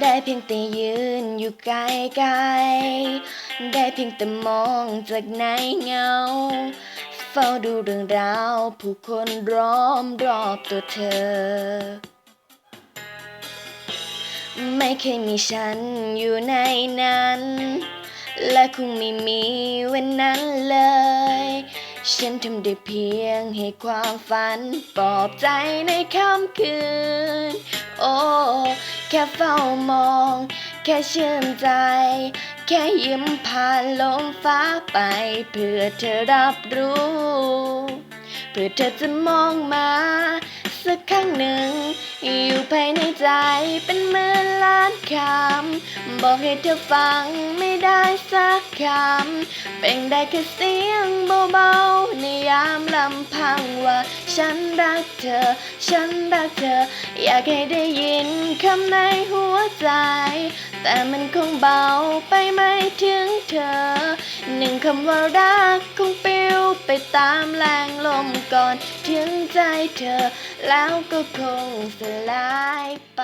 ได้เพียงแต่ยืนอยู่ไกลๆได้เพียงแต่มองจากในเงา เฝ้าดูเรื่องราว ผู้คนร้อมรอบตัวเธอ ไม่เคยมีฉันอยู่ในนั้น และคงไม่มีวันนั้นเลย ฉันทำได้เพียงให้ความฝันปลอบใจในค่ำคืน โอ้ แค่เฝ้ามอง แค่ชื่นใจ แค่ยิ้มผ่านลมฟ้าไป เพื่อเธอรับรู้ เพื่อเธอจะมองมา สักครั้งหนึ่ง อยู่ภายในใจเป็นเมื่อ คำบอกให้เธอฟังไม่ได้สักคำเป็นได้แค่เสียงเบาๆในยามลำพังว่า ฉันรักเธอ ฉันรักเธอ อยากให้ได้ยินคำในหัวใจ แต่มันคงเบาไปไม่ถึงเธอ หนึ่งคำว่ารักคงปิวไปตามแรงลมก่อน ถึงใจเธอ แล้วก็คงสลายไป